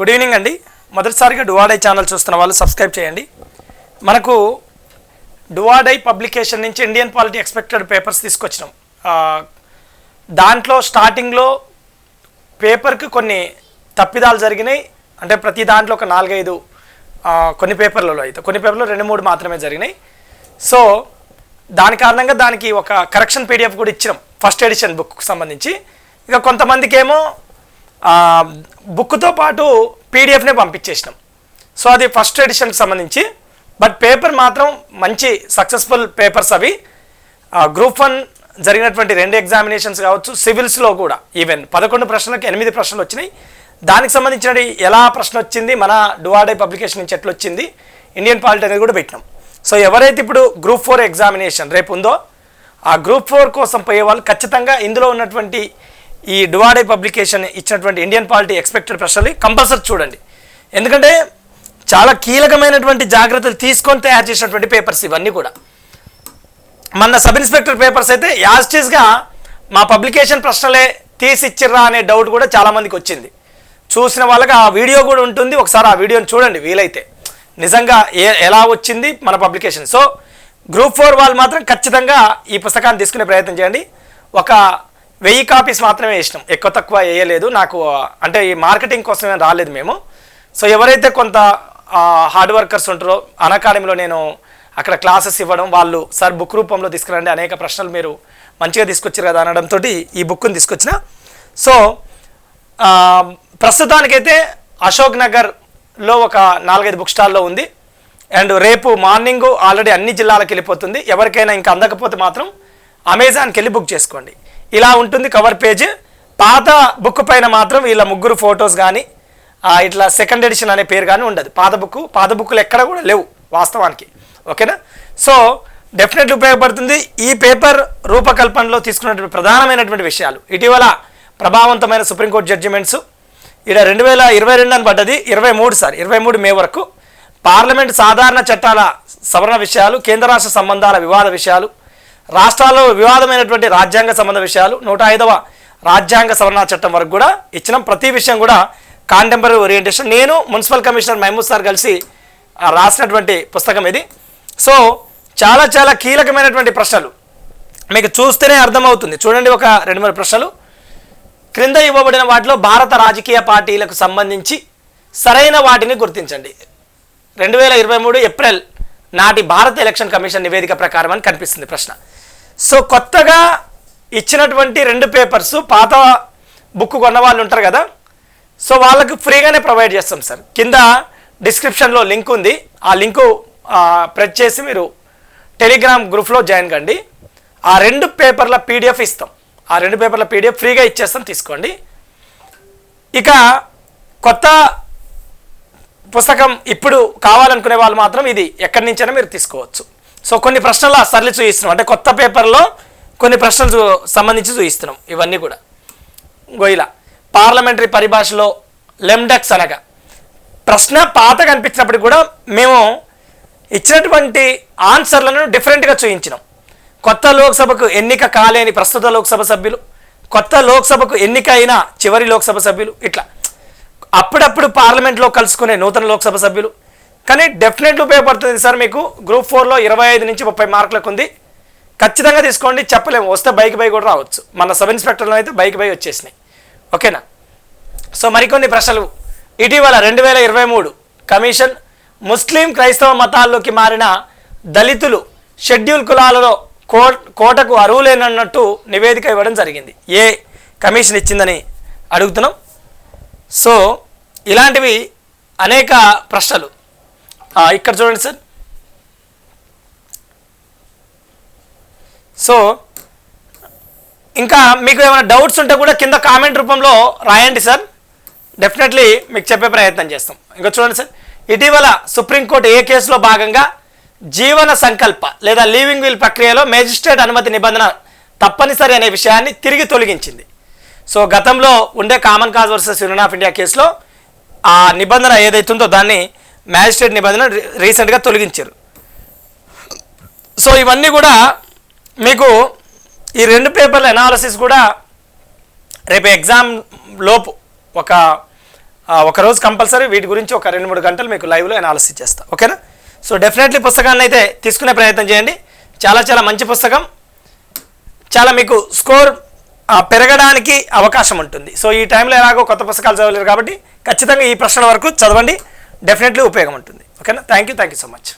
Good evening అండి. మొదటిసారిగా డువాడై channel చూస్తున్న వాళ్ళు సబ్స్క్రైబ్ చేయండి. మనకు డువాడై పబ్లికేషన్ నుంచి ఇండియన్ పాలిటీ ఎక్స్పెక్టెడ్ పేపర్స్ తీసుకొచ్చినాం. దాంట్లో స్టార్టింగ్లో పేపర్కి కొన్ని తప్పిదాలు జరిగినాయి. అంటే ప్రతి దాంట్లో ఒక నాలుగైదు కొన్ని పేపర్లలో అయితే కొన్ని పేపర్లో రెండు మూడు మాత్రమే జరిగినాయి. సో దాని కారణంగా దానికి ఒక కరెక్షన్ పీడిఎఫ్ కూడా ఇచ్చినాం. ఫస్ట్ ఎడిషన్ బుక్కి సంబంధించి. ఇక కొంతమందికి ఏమో బుక్తో పాటు పీడిఎఫ్నే పంపించేసినాం. సో అది ఫస్ట్ ఎడిషన్కి సంబంధించి బట్ పేపర్ మాత్రం మంచి సక్సెస్ఫుల్ పేపర్స్ అవి. గ్రూప్ వన్ జరిగినటువంటి రెండు ఎగ్జామినేషన్స్ కావచ్చు సివిల్స్లో కూడా ఈవెన్ పదకొండు ప్రశ్నలకు ఎనిమిది ప్రశ్నలు వచ్చినాయి. దానికి సంబంధించిన ఎలా ప్రశ్న వచ్చింది మన డువాడే పబ్లికేషన్ నుంచి ఎట్లా వచ్చింది ఇండియన్ పాలిటీ అనేది కూడా పెట్టినాం. సో ఎవరైతే ఇప్పుడు గ్రూప్ ఫోర్ ఎగ్జామినేషన్ రేపు ఉందో ఆ గ్రూప్ ఫోర్ కోసం పోయే వాళ్ళు ఖచ్చితంగా ఇందులో ఉన్నటువంటి ఈ డువాడై పబ్లికేషన్ ఇచ్చినటువంటి ఇండియన్ పాలిటీ ఎక్స్పెక్టెడ్ ప్రశ్నలు కంపల్సరీ చూడండి. ఎందుకంటే చాలా కీలకమైనటువంటి జాగ్రత్తలు తీసుకొని తయారు చేసినటువంటి పేపర్స్ ఇవన్నీ కూడా. మన సబ్ ఇన్స్పెక్టర్ పేపర్స్ అయితే యాజ్టీస్గా మా పబ్లికేషన్ ప్రశ్నలే తీసి ఇచ్చిర్రా అనే డౌట్ కూడా చాలామందికి వచ్చింది. చూసిన వాళ్ళకి ఆ వీడియో కూడా ఉంటుంది. ఒకసారి ఆ వీడియోని చూడండి వీలైతే. నిజంగా ఏ ఎలా వచ్చింది మన పబ్లికేషన్. సో గ్రూప్ ఫోర్ వాళ్ళు మాత్రం ఖచ్చితంగా ఈ పుస్తకాన్ని తీసుకునే ప్రయత్నం చేయండి. ఒక వెయ్యి కాపీస్ మాత్రమే వేసినాం. ఎక్కువ తక్కువ వేయలేదు. నాకు అంటే ఈ మార్కెటింగ్ కోసమే రాలేదు మేము. సో ఎవరైతే కొంత హార్డ్ వర్కర్స్ ఉంటారో అకాడమీలో నేను అక్కడ క్లాసెస్ ఇవ్వడం వాళ్ళు సార్ బుక్ రూపంలో తీసుకురండి అనేక ప్రశ్నలు మీరు మంచిగా తీసుకొచ్చారు కదా అనడంతో ఈ బుక్ని తీసుకొచ్చిన. సో ప్రస్తుతానికైతే అశోక్ నగర్లో ఒక నాలుగైదు బుక్ స్టాల్లో ఉంది. అండ్ రేపు మార్నింగ్ ఆల్రెడీ అన్ని జిల్లాలకు వెళ్ళిపోతుంది. ఎవరికైనా ఇంకా అందకపోతే మాత్రం అమెజాన్కి వెళ్ళి బుక్ చేసుకోండి. ఇలా ఉంటుంది కవర్ పేజ్ పాత బుక్ పైన మాత్రం వీళ్ళ ముగ్గురు ఫొటోస్ కానీ ఇట్లా సెకండ్ ఎడిషన్ అనే పేరు కానీ ఉండదు. పాత బుక్ పాత బుక్లు ఎక్కడ కూడా లేవు వాస్తవానికి. ఓకేనా? సో డెఫినెట్లీ ఉపయోగపడుతుంది. ఈ పేపర్ రూపకల్పనలో తీసుకున్నటువంటి ప్రధానమైనటువంటి విషయాలు. ఇటీవల ప్రభావవంతమైన సుప్రీంకోర్టు జడ్జిమెంట్స్ ఇక్కడ రెండు వేల ఇరవై రెండు అని పడ్డది. ఇరవై మూడు సార్ ఇరవై మూడు మే వరకు. పార్లమెంట్ సాధారణ చట్టాల సవరణ విషయాలు కేంద్ర రాష్ట్ర సంబంధాల వివాద విషయాలు రాష్ట్రాల్లో వివాదమైనటువంటి రాజ్యాంగ సంబంధ విషయాలు నూట ఐదవ రాజ్యాంగ సవరణ చట్టం వరకు కూడా ఇచ్చిన. ప్రతి విషయం కూడా కాంటెంపరీ ఓరియంటేషన్. నేను మున్సిపల్ కమిషనర్ మహమూద్ సార్ కలిసి రాసినటువంటి పుస్తకం ఇది. సో చాలా చాలా కీలకమైనటువంటి ప్రశ్నలు. మీకు చూస్తేనే అర్థమవుతుంది. చూడండి ఒక రెండు మూడు ప్రశ్నలు. క్రింద ఇవ్వబడిన వాటిలో భారత రాజకీయ పార్టీలకు సంబంధించి సరైన వాటిని గుర్తించండి. రెండు వేల ఇరవై మూడు ఏప్రిల్ నాటి భారత ఎలక్షన్ కమిషన్ నివేదిక ప్రకారం అని కనిపిస్తుంది ప్రశ్న. సో కొత్తగా ఇచ్చినటువంటి రెండు పేపర్స్ పాత బుక్ కొన్న వాళ్ళు ఉంటారు కదా సో వాళ్ళకు ఫ్రీగానే ప్రొవైడ్ చేస్తాం సార్. కింద డిస్క్రిప్షన్లో లింక్ ఉంది. ఆ లింకు ప్రెస్ చేసి మీరు టెలిగ్రామ్ గ్రూప్లో జాయిన్ కండి. ఆ రెండు పేపర్ల పీడిఎఫ్ ఇస్తాం. ఆ రెండు పేపర్ల పీడిఎఫ్ ఫ్రీగా ఇచ్చేస్తాం తీసుకోండి. ఇక కొత్త పుస్తకం ఇప్పుడు కావాలనుకునే వాళ్ళు మాత్రం ఇది ఎక్కడి నుంచైనా మీరు తీసుకోవచ్చు. సో కొన్ని ప్రశ్నలు సరళి చూపిస్తున్నాం అంటే కొత్త పేపర్లో కొన్ని ప్రశ్నలు చూ- సంబంధించి చూపిస్తున్నాం ఇవన్నీ కూడా. గోయిలా పార్లమెంటరీ పరిభాషలో లెమ్డక్స్ అనగా ప్రశ్న పాత కనిపించినప్పటికి కూడా మేము ఇచ్చినటువంటి ఆన్సర్లను డిఫరెంట్గా చూపించినాం కొత్త లోక్సభకు ఎన్నిక కాలేని ప్రస్తుత లోక్సభ సభ్యులు కొత్త లోక్సభకు ఎన్నిక అయిన చివరి లోక్సభ సభ్యులు ఇట్లా. అప్పుడప్పుడు పార్లమెంట్లో కలుసుకునే నూతన లోక్సభ సభ్యులు కానీ డెఫినెట్లీ ఉపయోగపడుతుంది సార్ మీకు. గ్రూప్ ఫోర్లో ఇరవై ఐదు నుంచి ముప్పై మార్కులకు ఉంది. ఖచ్చితంగా తీసుకోండి చెప్పలేము. వస్తే బైక్ బై కూడా రావచ్చు. మన సబ్ ఇన్స్పెక్టర్లో అయితే బైక్ బై వచ్చేసినాయి. ఓకేనా సో మరికొన్ని ప్రశ్నలు. ఇటీవల రెండు వేల ఇరవై మూడు కమిషన్ ముస్లిం క్రైస్తవ మతాల్లోకి మారిన దళితులు షెడ్యూల్ కులాలలో కో కోటకు అర్హులేనన్నట్టు నివేదిక ఇవ్వడం జరిగింది. ఏ కమిషన్ ఇచ్చిందని అడుగుతున్నాం. సో ఇలాంటివి అనేక ప్రశ్నలు. ఇక్కడ చూడండి సార్. సో ఇంకా మీకు ఏమైనా డౌట్స్ ఉంటే కూడా కింద కామెంట్ రూపంలో రాయండి సార్. డెఫినెట్లీ మీకు చెప్పే ప్రయత్నం చేస్తాం. ఇంకా చూడండి సార్. ఇటీవల సుప్రీంకోర్టు ఏ కేసులో భాగంగా జీవన సంకల్ప లేదా లీవింగ్ విల్ ప్రక్రియలో మేజిస్ట్రేట్ అనుమతి నిబంధన తప్పనిసరి అనే విషయాన్ని తిరిగి తొలగించింది. సో గతంలో ఉండే common cause versus union of India కేసులో ఆ నిబంధన ఏదైతుందో దాన్ని మ్యాజిస్ట్రేట్ నిబంధన రీసెంట్గా తొలగించారు. సో ఇవన్నీ కూడా మీకు ఈ రెండు పేపర్ల ఎనాలసిస్ కూడా రేపు ఎగ్జామ్ లోపు ఒక ఒకరోజు ఒక రోజు కంపల్సరీ వీటి గురించి ఒక రెండు మూడు గంటలు మీకు లైవ్లో ఎనాలసిస్ చేస్తా. ఓకేనా? సో డెఫినెట్లీ పుస్తకాన్ని అయితే తీసుకునే ప్రయత్నం చేయండి. చాలా చాలా మంచి పుస్తకం. చాలా మీకు స్కోర్ పెరగడానికి అవకాశం ఉంటుంది. సో ఈ టైంలో ఎలాగో కొత్త పుస్తకాలు చదవలేరు కాబట్టి ఖచ్చితంగా ఈ ప్రశ్న వరకు చదవండి. డెఫినెట్లీ ఉపయోగం ఉంటుంది. ఓకేనా thank you thank you so much